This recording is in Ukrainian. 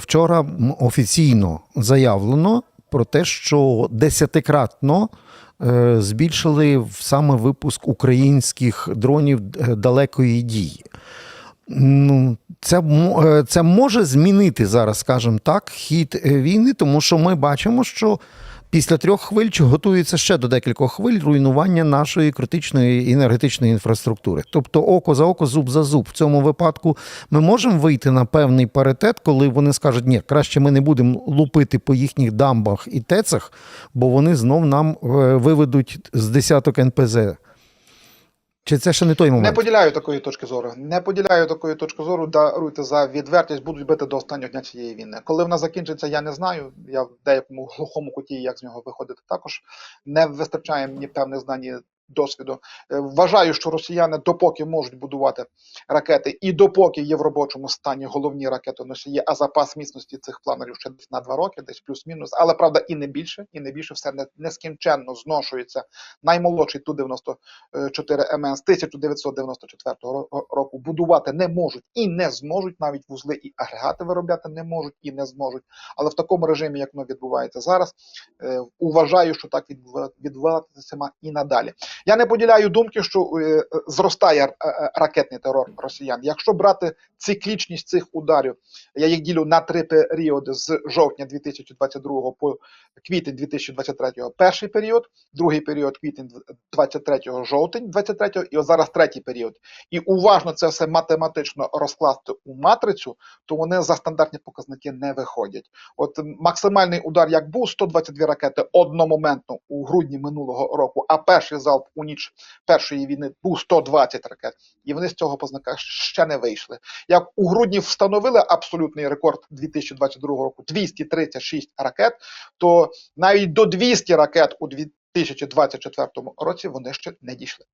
вчора офіційно заявлено про те, що десятикратно е, збільшили саме випуск українських дронів е, далекої дії. Ну, це, е, це може змінити зараз, скажімо так, хід е, війни, тому що ми бачимо, що після трьох хвиль готується ще до декількох хвиль руйнування нашої критичної енергетичної інфраструктури. Тобто око за око, зуб за зуб. В цьому випадку ми можемо вийти на певний паритет, коли вони скажуть, ні, краще ми не будемо лупити по їхніх дамбах і тецах, бо вони знов нам е, виведуть з десяток НПЗ. Чи це ще не той Не поділяю такої точки зору. Не поділяю такої точки зору. Даруйте за відвертість, будуть бити до останнього дня цієї війни. Коли вона закінчиться, я не знаю. Я в деякому глухому куті, як з нього виходити, також не вистачає мені певних знань досвіду. Е, Вважаю, що росіяни допоки можуть будувати ракети, і допоки є в робочому стані головні ракетоносії, а запас міцності цих планерів ще десь на два роки, десь плюс-мінус. Але правда, і не більше, і не більше все нескінченно зношується. Наймолодший ту 94 МН з 1994 ро- року будувати не можуть і не зможуть, навіть вузли і агрегати виробляти не можуть і не зможуть. Але в такому режимі, як воно відбувається зараз, е, вважаю, що так відбува- відбуватиме і надалі. Я не поділяю думки, що е, зростає е, е, ракетний терор росіян. Якщо брати циклічність цих ударів, я їх ділю на три періоди з жовтня 2022 по квітень 2023 перший період, другий період квітень 23 жовтень 23 і от зараз третій період. І уважно це все математично розкласти у матрицю, то вони за стандартні показники не виходять. От максимальний удар, як був 122 ракети одномоментно у грудні минулого року, а перший залп у ніч першої війни був 120 ракет, і вони з цього познака ще не вийшли. Як у грудні встановили абсолютний рекорд 2022 року 236 ракет, то навіть до 200 ракет у 2024 році вони ще не дійшли.